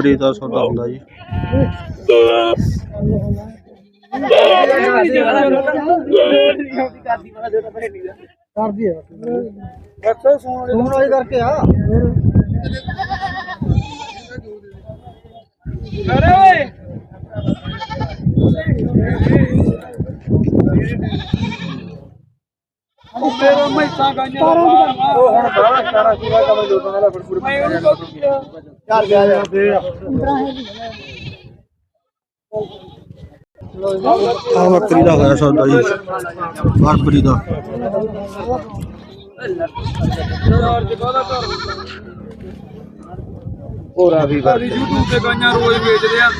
ਬੱਕਰੀ ਦਾ ਸੌਦਾ ਹੁੰਦਾ ਜੀ। ਕਰਦੀ ਆ ਬੱਚੇ ਸੋਣ ਵਾਲੀ ਕਰਕੇ ਆ ਉਹ ਹੁਣ ਬਾਹਰ ਸਾਰਾ ਸੀਗਾ ਕਮੇ ਲੋਟਾਂ ਵਾਲਾ ਫੜਫੜ ਮੈਂ ਉਹਨੂੰ ਚੱਲ ਗਿਆ ਜਾ ਦੇ ਆ ਬੱਕਰੀ ਦਾ ਹੋਇਆ ਸੌਦਾ ਜੀ ਬਰਬਰੀ ਦਾ ਹੋਰਾ ਵੀ ਕਰ YouTube ਤੇ ਗਾਈਆਂ ਰੋਜ਼ ਵੇਚਦੇ ਆ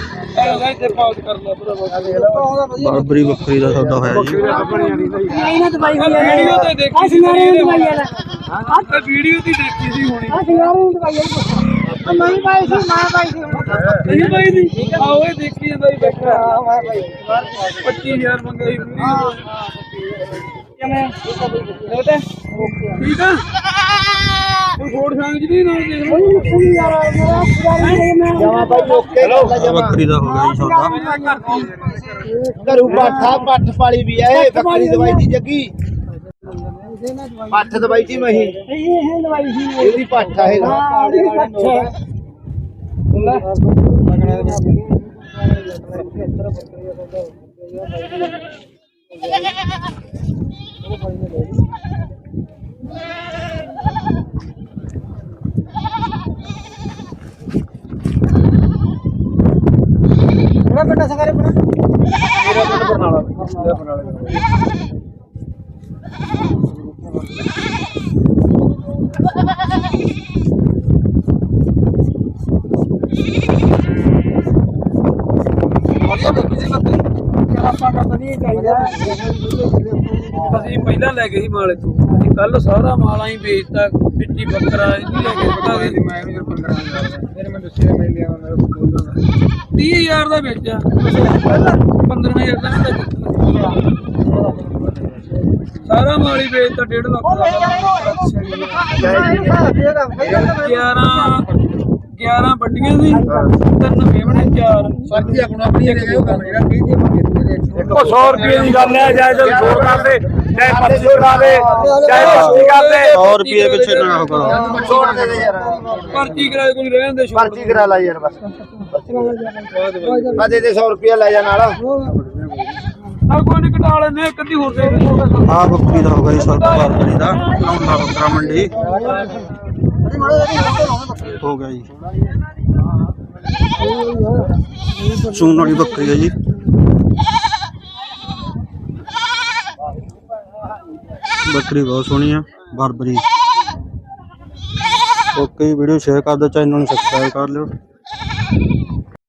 ਬਰਬਰੀ ਬੱਕਰੀ ਦਾ ਸੌਦਾ ਹੋਇਆ ਜੀ। ਇਹਨਾਂ ਦਵਾਈ ਵੀ ਆ ਵੀਡੀਓ ਤੇ ਦੇਖੀ ਸਿੰਗਾਰੇ ਨੂੰ ਦਵਾਈ ਆ ਆ ਵੀਡੀਓ ਤੇ ਦੇਖੀ ਸੀ ਹੋਣੀ। ਆ ਸਿੰਗਾਰੇ ਨੂੰ ਦਵਾਈ ਆ ਮੈਂ ਹੀ ਪਾਈ ਸੀ ਮੈਂ ਪਾਈ ਸੀ ਨਹੀਂ ਬਾਈ ਦੀ ਆ ਓਏ ਦੇਖੀ ਜਾਂਦਾ ਹੀ ਬੈਠਾ 25000 ਮੰਗਾਈ। ਵੀਡੀਓ ਠੀਕ ਹੈ ਠੀਕ ਆ? ਕੋਈ ਛੋੜ ਸੰਗ ਜੀ ਨਹੀਂ ਨਾਲ ਦੇਖ ਲਓ। ਯਾਰ ਮੇਰਾ ਪੁਰਾਣੀ ਮੈਂ। ਜਮਾ ਭਾਈ ਓਕੇ ਕਰ ਆ ਜਮਾ। ਬੱਕਰੀ ਦਾ ਹੋ ਗਿਆ ਜੀ ਸੌਦਾ। ਘਰੂ ਪਾਠਾ ਪੱਠ ਪਾਲੀ ਵੀ ਆ ਇਹ ਬੱਕਰੀ ਦਵਾਈ ਦੀ ਜੱਗੀ। ਪੱਠ ਦਵਾਈ ਦੀ ਮਹੀ। ਇਹ ਦਵਾਈ ਸੀ। ਇਹਦੀ ਪਾਠਾ ਹੈਗਾ ਬੜਾ ਵੱਡਾ ਸੰਗਾਰੇ ਬਣਾ ਮੇਰਾ ਪਿੰਡ ਬਰਨਾਲਾ ਮੇਰਾ ਬਰਨਾਲਾ ਆਪਾਂ ਦਾ ਵਧੀਆ ਚਾਹੀਦਾ ਅਸੀਂ ਪਹਿਲਾਂ ਲੈ ਗਏ ਸੀ ਮਾਲ ਇੱਥੋਂ। ਅਸੀਂ ਕੱਲ ਸਾਰਾ ਮਾਲ ਆਈ ਵੇਚਤਾ ਪਿੱਟੀ ਬੱਕਰਾ ਇਹ ਲੈ ਕੇ ਬਤਾ ਗਏ ਮੈਂ ਵੀ ਬੱਕਰਾ ਫਿਰ ਮੈਂ ਦੱਸਿਆ ਮੈਂ ਲਿਆ ਮੇਰਾ ਕੋਲ 30000 ਦਾ ਵੇਚਿਆ। 15000 ਦਾ ਨਹੀਂ ਵੇਚਿਆ। ਸਾਰਾ ਮਾਲ ਹੀ ਵੇਚਤਾ 1.5 ਲੱਖ ਦਾ। 11 11 ਵੱਡੀਆਂ ਸੀ ਤਿੰਨ ਮੇਵਣੇ ਚਾਰ। ਸਰਦੀ ਆਪਣਾ ਆਪਣੀ ਹੈਗਾ ਉਹ ਕੰਮ ਜਿਹੜਾ 20 ਦੀ ਮੰਗੇ ਉਹ 100 ਰੁਪਏ ਦੀ ਗੱਲ ਹੈ ਚਾਹੇ ਤੁਸੀਂ ਛੋੜ ਕਰ ਦੇ ਚਾਹੇ 25 ਲਾ ਦੇ ਚਾਹੇ 25 ਕਰ ਦੇ 100 ਰੁਪਏ ਪਿੱਛੇ ਨਾ ਹੋ ਕਰੋ ਛੋੜ ਦੇ ਦੇ ਯਾਰ। ਪਰਚੀ ਕਿਰਾਏ ਕੋਲ ਰਹਿਣ ਦੇ ਛੋੜ ਪਰਚੀ ਕਰਾ ਲੈ ਯਾਰ ਬਸ। ਆ ਦੇ ਦੇ 100 ਰੁਪਿਆ ਲੈ ਜਾ ਨਾਲ। ਆ ਕੋਈ ਨਹੀਂ ਕਟਾ ਲੈਨੇ ਇੱਕ ਅੱਧੀ ਹੋਰ ਦੇ ਦੇ ਆ ਬੱਕਰੀ ਦਾ ਹੋ ਗਿਆ ਜੀ ਸੌਦਾ ਬਰਬਰੀ ਦਾ। ਨੌਂਦਾ ਬੱਕਰਾ ਮੰਡੀ। ਹੋ ਗਿਆ ਜੀ। ਸੂਣ ਵਾਲੀ ਬੱਕਰੀ ਹੈ ਜੀ। ਬੱਕਰੀ ਬਹੁਤ ਸੋਹਣੀ ਆ, ਬਰਬਰੀ। ਓਕੇ, ਵੀਡੀਓ ਸ਼ੇਅਰ ਕਰ ਦਿਓ, ਚੈਨਲ ਨੂੰ ਸਬਸਕ੍ਰਾਈਬ ਕਰ ਲਿਓ।